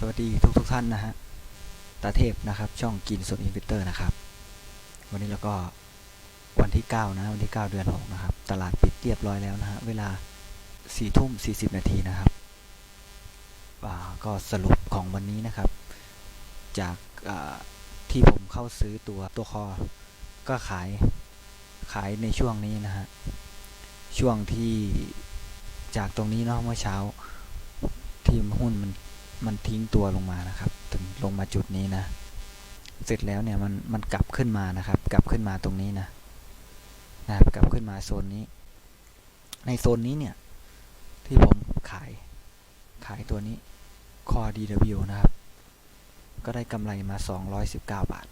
สวัสดีทุกทุกๆท่านนะฮะ ตาเทพนะครับ ช่องกินสดอินฟิเตอร์นะครับ วันนี้แล้วก็วันที่ 9 นะ วันที่ 9 เดือน 6 นะครับ ตลาดปิดเรียบร้อยแล้วนะฮะ เวลา4ทุ่ม 40 นาทีนะครับ ก็สรุปของวันนี้นะครับ จากที่ผมเข้าซื้อตัวตัวคอ ก็ขาย ขายในช่วงนี้นะฮะ ช่วงที่จากตรงนี้เนาะเมื่อเช้าทีมหุ้นมัน มันทิ้งตัวลงมานะครับ ถึงลงมาจุดนี้นะ เสร็จแล้วเนี่ยมันมันกลับขึ้นมานะครับ กลับขึ้นมาตรงนี้นะนะครับกลับขึ้นมาโซนนี้ ในโซนนี้เนี่ยที่ผมขายขายตัวนี้คอ DW นะครับ ก็ได้กำไรมา 219 บาท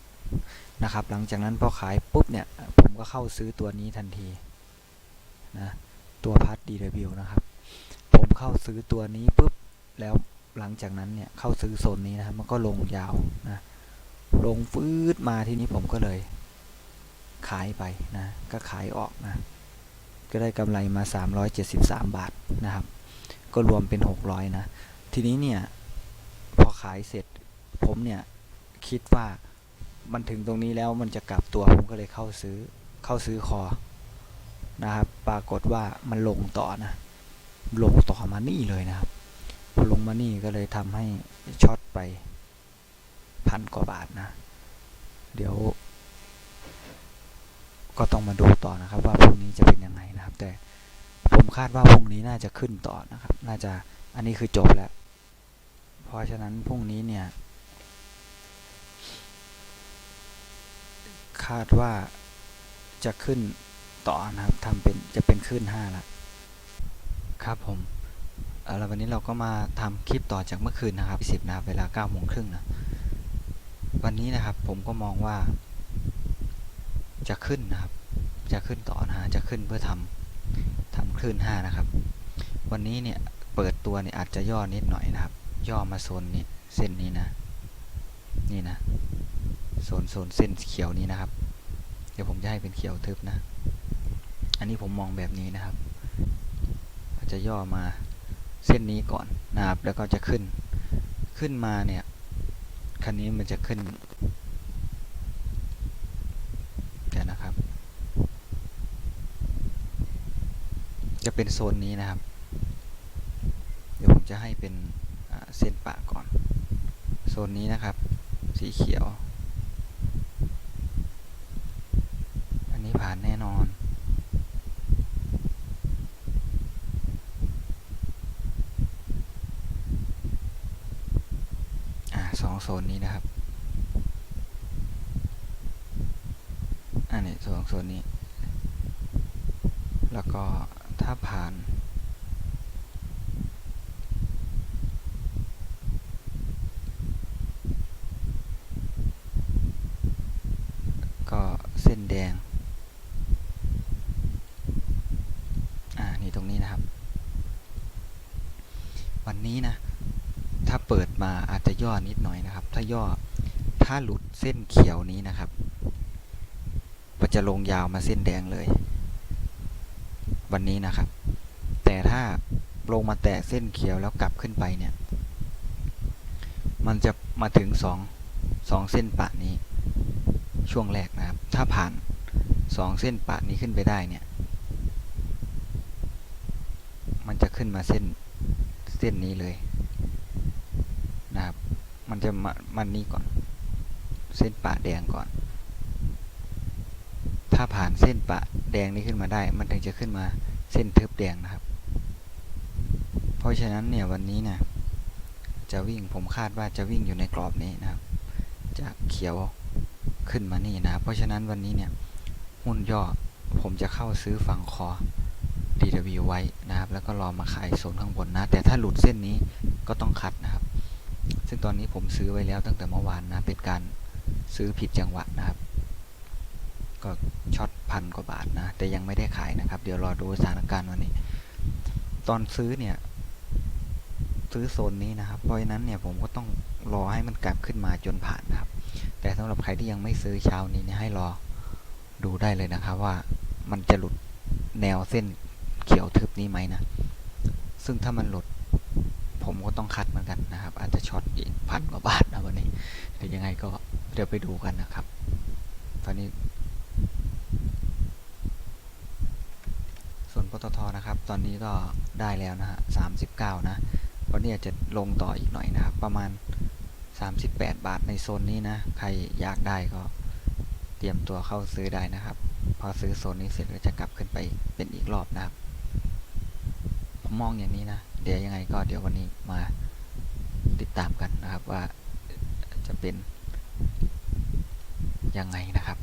นะครับ หลังจากนั้นพอขายปุ๊บเนี่ย ผมก็เข้าซื้อตัวนี้ทันทีนะตัวพัด DW นะครับ ผมเข้าซื้อตัวนี้ปุ๊บแล้ว หลังจากนั้นเนี่ยเข้าซื้อโซนนี้นะครับมันก็ลงยาวนะลงฟืดมาทีนี้ผมก็เลย ขายไปนะก็ขายออกนะก็ได้กำไรมา 373 บาทนะครับ ก็รวมเป็น 600 นะ ทีนี้เนี่ยพอขายเสร็จผมเนี่ยคิดว่ามันถึงตรงนี้แล้วมันจะกลับตัวผมก็เลยเข้าซื้อเข้าซื้อคอนะครับ ปรากฏว่ามันลงต่อนะ ลงต่อมานี่เลยนะครับ พอลงมานี่ก็เลยทำให้ช็อตไปพันกว่าบาทนะ เดี๋ยว ก็ต้องมาดูต่อนะครับ ว่าพรุ่งนี้จะเป็นยังไงนะครับ แต่ผมคาดว่าพรุ่งนี้น่าจะขึ้นต่อนะครับ น่าจะอันนี้คือจบแล้ว เพราะฉะนั้นพรุ่งนี้เนี่ย คาดว่าจะขึ้นต่อนะครับทำเป็นจะเป็นขึ้นห้าละครับผม เอาละวันนี้เราก็มาทำคลิปต่อจากเมื่อคืนนะครับ 10นะครับเวลา9โมงครึ่งนะวันนี้นะครับผมก็มองว่า จะขึ้นนะครับ จะขึ้นต่อนะจะขึ้นเพื่อทำทำคลื่น 5 นะครับ วันนี้เนี่ยเปิดตัวเนี่ยอาจจะย่อนิดหน่อยนะครับ ย่อมาโซนนี้เส้นนี้นะนี่นะโซนโซนเส้นเขียวนี้นะครับ เดี๋ยวผมจะให้เป็นเขียวทึบนะ อันนี้ผมมองแบบนี้นะครับอาจจะย่อมา เส้นนี้ก่อนนะครับ แล้วก็จะขึ้น ขึ้นมาเนี่ย คันนี้มันจะขึ้นเดี๋ยวนะครับ จะเป็นโซนนี้นะครับ เดี๋ยวผมจะให้เป็นเส้นปะก่อน โซนนี้นะครับ สีเขียว องโซนนี้นะครับ อันนี้สองโซนนี้ แล้วก็ถ้าผ่าน ก็เส้นแดง อ่า นี่ตรงนี้นะครับ วันนี้นะ อาจจะย่อนิดหน่อยนะครับ ถ้าย่อถ้าหลุดเส้นเขียวนี้นะครับมันจะลงยาวมาเส้นแดงเลย วันนี้นะครับ แต่ถ้าลงมาแตะเส้นเขียวแล้วกลับขึ้นไปเนี่ย มันจะมาถึงสองสองเส้นปะนี้ ช่วงแรกนะครับ ถ้าผ่านสองเส้นปะนี้ขึ้นไปได้เนี่ย มันจะขึ้นมาเส้นเส้นนี้เลย มันจะม,มันนี้ก่อน เส้นปะแดงก่อน ถ้าผ่านเส้นปะแดงนี้ขึ้นมาได้ มันถึงจะขึ้นมาเส้นทึบแดงนะครับ เพราะฉะนั้นเนี่ยวันนี้เนี่ยจะวิ่งผมคาดว่าจะวิ่งอยู่ในกรอบนี้นะครับ จากเขียวขึ้นมานี่นะ เพราะฉะนั้นวันนี้เนี่ยหุ้นย่อผมจะเข้าซื้อฝั่งคอ DW ไว้นะครับ แล้วก็รอมาขายโซนข้างบนนะ แต่ถ้าหลุดเส้นนี้ก็ต้องคัดนะครับ ซึ่งตอนนี้ผมซื้อไว้แล้วตั้งแต่เมื่อวานนะเป็นการซื้อผิดจังหวะนะครับ ก็ช็อตพันกว่าบาทนะ แต่ยังไม่ได้ขายนะครับ เดี๋ยวรอดูสถานการณ์วันนี้ ตอนซื้อเนี่ย ซื้อโซนนี้นะครับ เพราะฉะนั้นเนี่ยผมก็ต้องรอให้มันกลับขึ้นมาจนผ่านนะครับ แต่สำหรับใครที่ยังไม่ซื้อเช้านี้เนี่ยให้รอดูได้เลยนะครับว่ามันจะหลุดแนวเส้นเขียวทึบนี้ไหมนะ ซึ่งถ้ามันหลุด ผมก็ต้องคัดเหมือนกันนะครับ อาจจะช็อตอีกพันกว่าบาทนะวันนี้หรือยังไงก็เดี๋ยวไปดูกันนะครับ ตอนนี้ ส่วนปตทนะครับ ตอนนี้ก็ได้แล้วนะฮะสามสิบเก้านะวันนี้อาจจะลงต่ออีกหน่อยนะครับ ประมาณ 38 บาทในโซนนี้นะ ใครอยากได้ก็เตรียมตัวเข้าซื้อได้นะครับ พอซื้อโซนนี้เสร็จก็จะกลับขึ้นไปเป็นอีกรอบนะครับ ผมมองอย่างนี้นะ เดี๋ยวยังไงก็เดี๋ยววันนี้มาติดตามกันนะครับว่าจะเป็นยังไงนะครับ